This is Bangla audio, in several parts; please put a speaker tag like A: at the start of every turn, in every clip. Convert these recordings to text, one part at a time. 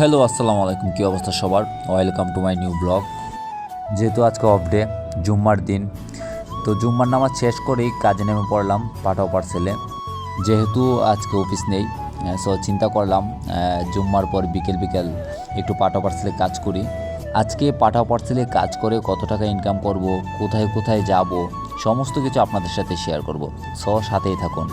A: হ্যালো, আসসালামু আলাইকুম। কী অবস্থা সবার? Welcome to my new blog যেহেতু আজকে অফ ডে জুম্মার দিন, তো জুম্মার নামাজ শেষ করেই কাজে নেমে পড়লাম পাঠাও পার্সেলে যেহেতু আজকে অফিস নেই সো চিন্তা করলাম জুম্মার পর বিকেল বিকেল একটু পাঠাও পার্সেলে কাজ করি। আজকে পাঠাও পার্সেলে কাজ করে কত টাকা ইনকাম করব, কোথায় কোথায় যাব, সমস্ত কিছু আপনাদের সাথে শেয়ার করব। সো সাথেই থাকুন।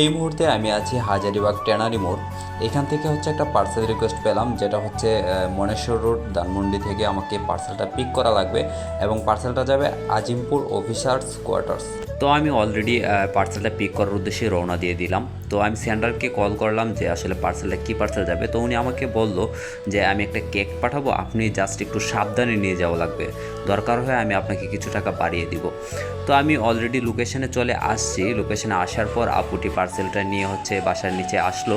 A: এই মুহূর্তে আমি আছি হাজারিবাগ ট্যানারি মোড়। এখান থেকে হচ্ছে একটা পার্সেল রিকোয়েস্ট পেলাম, যেটা হচ্ছে মনেশ্বর রোড ধানমন্ডি থেকে আমাকে পার্সেলটা পিক করা লাগবে এবং পার্সেলটা যাবে আজিমপুর অফিসার্স কোয়ার্টার্স তো আমি অলরেডি পার্সেলটা পিক করার উদ্দেশ্যে রওনা দিয়ে দিলাম। তো আমি সেন্টারকে কল করলাম যে আসলে পার্সেলটা কী পার্সেল যাবে। তো উনি আমাকে বলল যে, আমি একটা কেক পাঠাবো, আপনি জাস্ট একটু সাবধানে নিয়ে যাওয়া লাগবে। দরকার হয় আমি আপনাকে কিছু টাকা বাড়িয়ে দিব। তো আমি অলরেডি লোকেশনে চলে আসছি। লোকেশনে আসার পর আপুটি পার্সেলটা নিয়ে হচ্ছে বাসার নিচে আসলো।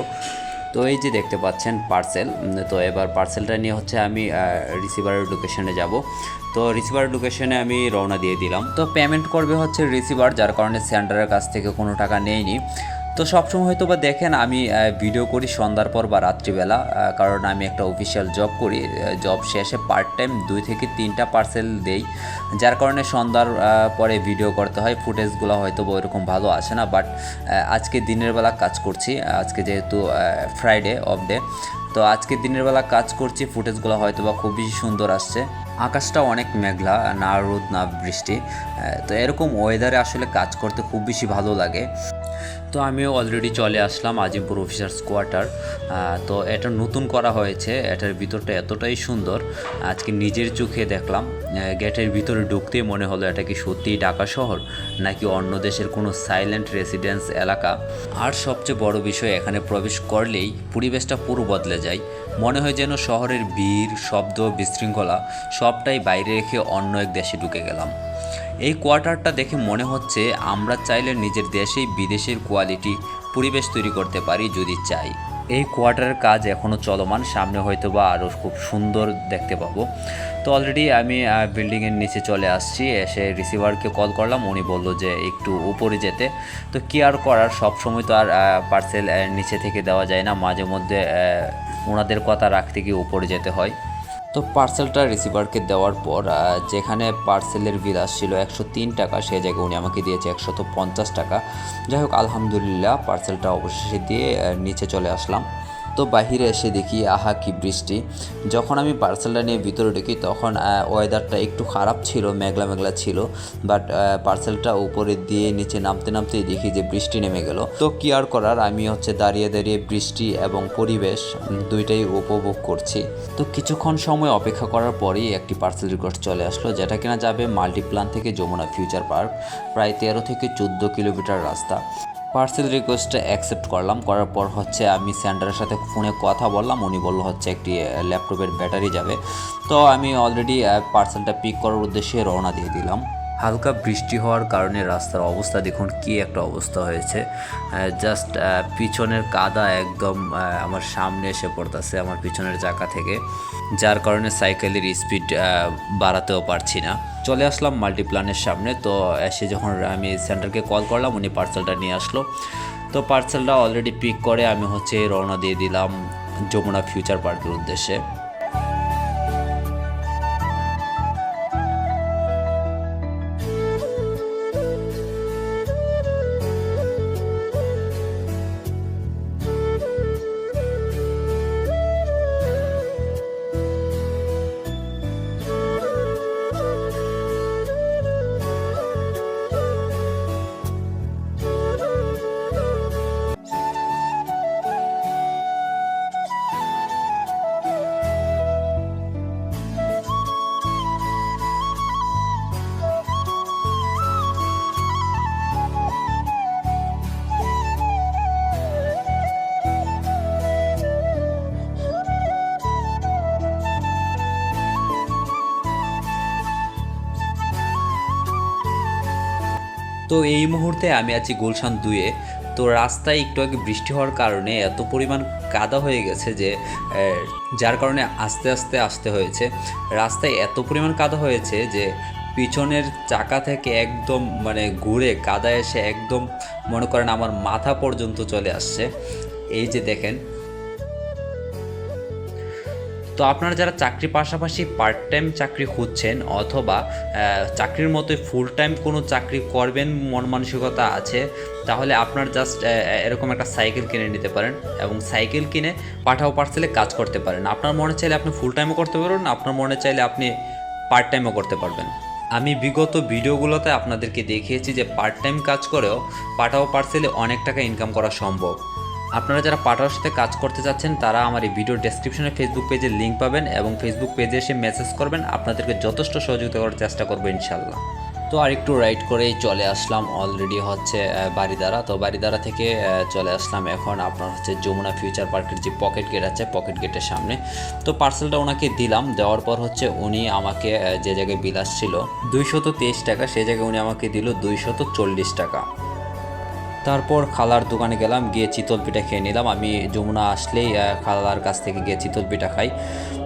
A: তো এই যে দেখতে পাচ্ছেন পার্সেল তো এবার পার্সেলটা নিয়ে হচ্ছে আমি রিসিভারের লোকেশনে যাব। তো রিসিভার লোকেশনে আমি রওনা দিয়ে দিলাম। তো পেমেন্ট করবে হচ্ছে রিসিভার যার কারণে সেন্টারের কাছ থেকে কোনো টাকা নেয়নি। তো সবসময় হয়তো বা দেখেন, আমি ভিডিও করি সন্ধ্যার পর বা রাত্রিবেলা কারণ আমি একটা অফিসিয়াল জব করি জব শেষে পার্ট টাইম দুই থেকে তিনটা পার্সেল দেই। যার কারণে সন্ধ্যার পরে ভিডিও করতে হয় ফুটেজগুলো হয়তো বা ওইরকম ভালো আসে না বাট আজকে দিনের বেলা কাজ করছি, আজকে যেহেতু ফ্রাইডে অফ ডে তো আজকে দিনের বেলা কাজ করছি ফুটেজগুলো হয়তো বা খুবই সুন্দর আসছে। আকাশটা অনেক মেঘলা, না রোদ, না বৃষ্টি তো এরকম ওয়েদারে আসলে কাজ করতে খুব বেশি ভালো লাগে। তো আমিও অলরেডি চলে আসলাম আজিমপুর অফিসার্স কোয়ার্টার তো এটা নতুন করা হয়েছে, এটার ভিতরটা এতটাই সুন্দর। আজকে নিজের চোখে দেখলাম গেটের ভিতরে ঢুকতেই মনে হলো এটা কি সত্যিই ঢাকা শহর, নাকি অন্য দেশের কোনো সাইলেন্ট রেসিডেন্স এলাকা। আর সবচেয়ে বড় বিষয়, এখানে প্রবেশ করলেই পরিবেশটা পুরো বদলে যায়। মনে হয় যেন শহরের ভিড়, শব্দ, বিশৃঙ্খলা, সবটাই বাইরে রেখে অন্য এক দেশে ঢুকে গেলাম। এই কোয়ার্টারটা দেখে মনে হচ্ছে আমরা চাইলে নিজের দেশেই বিদেশের কোয়ালিটি পরিবেশ তৈরি করতে পারি যদি চাই। এই কোয়ার্টারের কাজ এখনও চলমান, সামনে হয়তো বা আরও খুব সুন্দর দেখতে পাবো। তো অলরেডি আমি বিল্ডিংয়ের নিচে চলে আসছি, এসে রিসিভারকে কল করলাম, উনি বলল যে একটু উপরে যেতে। তো কি আর করার সব সময় তো আর পার্সেল নিচে থেকে দেওয়া যায় না, মাঝে মধ্যে ওনাদের কথা রাখতে গিয়ে উপরে যেতে হয়। তো পার্সেলটা রিসিভারকে দেওয়ার পর যেখানে পার্সেলের বিলাস ছিল একশো তিন টাকা সেই জায়গায় উনি আমাকে দিয়েছে একশত পঞ্চাশ টাকা। যাই হোক, আলহামদুলিল্লাহ পার্সেলটা অবশেষে দিয়ে নিচে চলে আসলাম। তো বাহিরে এসে দেখি, আহা, কি বৃষ্টি। যখন আমি পার্সেলটা নিয়ে ভিতরে ঢুকি, তখন ওয়েদারটা একটু খারাপ ছিল, মেঘলা মেঘলা ছিল বাট পার্সেলটা উপরে দিয়ে নিচে নামতে নামতেই দেখি যে বৃষ্টি নেমে গেল। তো কি আর করার, আমি হচ্ছে দাঁড়িয়ে দাঁড়িয়ে বৃষ্টি এবং পরিবেশ দুইটাই উপভোগ করছি। তো কিছুক্ষণ সময় অপেক্ষা করার পরেই একটি পার্সেল রিকোয়েস্ট চলে আসলো, যেটা কিনা যাবে মাল্টিপ্লান থেকে যমুনা ফিউচার পার্ক প্রায় তেরো থেকে চোদ্দ কিলোমিটার রাস্তা। পার্সেল রিকোয়েস্টটা অ্যাকসেপ্ট করলাম। করার পর হচ্ছে আমি সেন্টারের সাথে ফোনে কথা বললাম। উনি বলল হচ্ছে একটি ল্যাপটপের ব্যাটারি যাবে। তো আমি অলরেডি পার্সেলটা পিক করার উদ্দেশ্যে রওনা দিয়ে দিলাম। হালকা বৃষ্টি হওয়ার কারণে রাস্তার অবস্থা দেখুন কি একটা অবস্থা হয়েছে। জাস্ট পিছনের কাদা একদম আমার সামনে এসে পড়তেছে আমার পিছনের চাকা থেকে, যার কারণে সাইকেলের স্পিড বাড়াতেও পারছি না। চলে আসলাম মাল্টিপ্লানের সামনে, তো এসে যখন আমি সেন্টারকে কল করলাম, উনি পার্সেলটা নিয়ে আসলো। তো পার্সেলটা অলরেডি পিক করে আমি হচ্ছে রওনা দিয়ে দিলাম যমুনা ফিউচার পার্কের উদ্দেশ্যে। তো এই মুহূর্তে আমি আছি গুলশান দুয়ে তো রাস্তায় একটু আগে বৃষ্টি হওয়ার কারণে এত পরিমাণ কাদা হয়ে গেছে যে যার কারণে আস্তে আস্তে আসতে হয়েছে। রাস্তায় এত পরিমাণ কাদা হয়েছে যে, পিছনের চাকা থেকে একদম মানে ঘুরে কাদা এসে একদম মনে করেন আমার মাথা পর্যন্ত চলে আসছে। এই যে দেখেন তো আপনারা যারা চাকরি পাশাপাশি পার্ট টাইম চাকরি খুঁজছেন অথবা চাকরির মতোই ফুল টাইম কোনো চাকরি করবেন, মন মানসিকতা আছে, তাহলে আপনার জাস্ট এরকম একটা সাইকেল কিনে নিতে পারেন এবং সাইকেল কিনে পাঠাও পার্সেলে কাজ করতে পারেন। আপনার মনে চাইলে আপনি ফুল টাইমও করতে পারবেন, আপনার মনে চাইলে আপনি পার্ট টাইমও করতে পারবেন। আমি বিগত ভিডিওগুলোতে আপনাদেরকে দেখিয়েছি যে পার্ট টাইম কাজ করেও পাঠাও পার্সেলে অনেক টাকা ইনকাম করা সম্ভব। আপনারা যারা পাঠাওয়ার সাথে কাজ করতে চাচ্ছেন তারা আমার এই ভিডিও ডেসক্রিপশনে ফেসবুক পেজের লিঙ্ক পাবেন এবং ফেসবুক পেজে এসে মেসেজ করবেন। আপনাদেরকে যথেষ্ট সহযোগিতা করার চেষ্টা করব ইনশাল্লাহ তো আর একটু রাইড করেই চলে আসলাম। অলরেডি হচ্ছে আহ, বারিদারা তো বারিদারা থেকে চলে আসলাম এখন আপনার হচ্ছে যমুনা ফিউচার পার্কের যে পকেট গেট আছে পকেট গেটের সামনে। তো পার্সেলটা ওনাকে দিলাম। দেওয়ার পর হচ্ছে উনি আমাকে যে জায়গায় বিল আসছিল দুইশত তেইশ টাকা সেই জায়গায় উনি আমাকে দিল দুইশত চল্লিশ টাকা। তারপর খালার দোকানে গেলাম, গিয়ে চিতল পিঠা খেয়ে নিলাম। আমি যমুনা আসলেই খালার কাছ থেকে গিয়ে চিতল পিঠা খাই।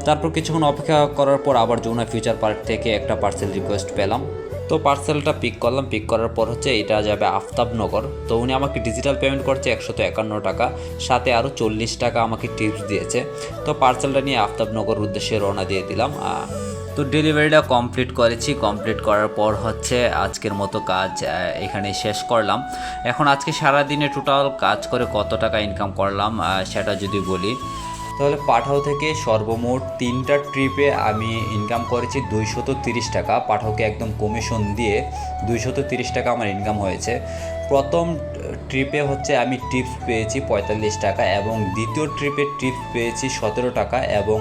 A: তারপর কিছুক্ষণ অপেক্ষা করার পর আবার যমুনা ফিউচার পার্ক থেকে একটা পার্সেল রিকোয়েস্ট পেলাম। তো পার্সেলটা পিক করলাম পিক করার পর হচ্ছে এটা যাবে আফতাবনগর। তো উনি আমাকে ডিজিটাল পেমেন্ট করছে একশত একান্ন টাকা, সাথে আরও চল্লিশ টাকা আমাকে টিপস দিয়েছে। তো পার্সেলটা নিয়ে আফতাবনগর উদ্দেশ্যে রওনা দিয়ে দিলাম। তো ডেলিভারিটা কমপ্লিট করেছি। কমপ্লিট করার পর হচ্ছে আজকের মতো কাজ এখানে শেষ করলাম। এখন আজকে সারা দিনে টোটাল কাজ করে কত টাকা ইনকাম করলাম সেটা যদি বলি তাহলে পাঠাও থেকে সর্বমোট তিনটা ট্রিপে আমি ইনকাম করেছি দুইশত তিরিশ টাকা। পাঠাওকে একদম কমিশন দিয়ে দুইশত তিরিশ টাকা আমার ইনকাম হয়েছে। প্রথম ট্রিপে হচ্ছে আমি টিপস পেয়েছি পঁয়তাল্লিশ টাকা এবং দ্বিতীয় ট্রিপে টিপস পেয়েছি সতেরো টাকা এবং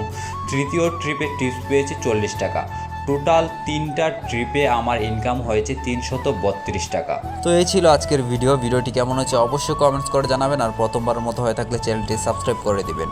A: তৃতীয় ট্রিপে টিপস পেয়েছি চল্লিশ টাকা। টোটাল তিনটা ট্রিপে আমার ইনকাম হয়েছে তিনশত বত্রিশ টাকা।
B: তো এই ছিল আজকের ভিডিও ভিডিওটি কেমন হচ্ছে অবশ্যই কমেন্টস করে জানাবেন আর প্রথমবারের মতো হয়ে থাকলে চ্যানেলটি সাবস্ক্রাইব করে দিবেন।